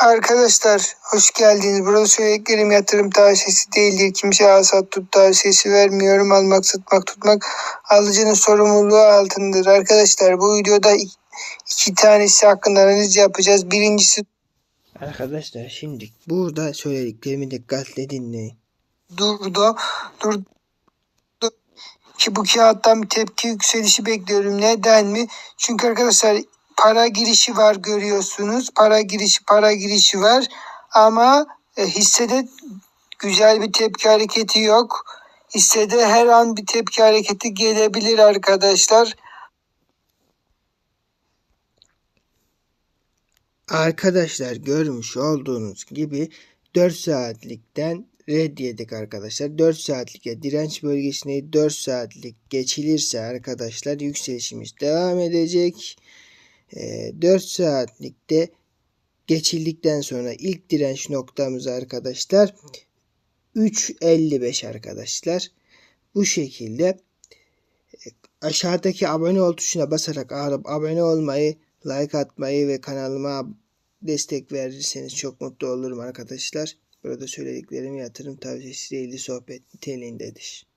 Arkadaşlar hoş geldiniz. Burada söylediklerim yatırım tavsiyesi değildir. Kimseye alsat tut tavsiyesi vermiyorum. Almak satmak tutmak alıcının sorumluluğu altındır. Arkadaşlar bu videoda ik- iki tanesi hakkında analiz yapacağız. Birincisi Arkadaşlar şimdi burada söylediklerimi dikkatle dinleyin. durdu. Dur ki bu kağıttan bir tepki yükselişi bekliyorum. Neden mi? Çünkü arkadaşlar para girişi var görüyorsunuz. Para girişi para girişi var. Ama e, hissede güzel bir tepki hareketi yok. Hissede her an bir tepki hareketi gelebilir arkadaşlar. Arkadaşlar görmüş olduğunuz gibi 4 saatlikten red yedik arkadaşlar. 4 saatlik direnç bölgesine 4 saatlik geçilirse arkadaşlar yükselişimiz devam edecek. Ee, 4 saatlikte geçildikten sonra ilk direnç noktamız arkadaşlar 3.55 arkadaşlar. Bu şekilde e, aşağıdaki abone ol tuşuna basarak ab- abone olmayı, like atmayı ve kanalıma destek verirseniz çok mutlu olurum arkadaşlar. Burada söylediklerim yatırım tavsiyesi değil, sohbet niteliğindedir.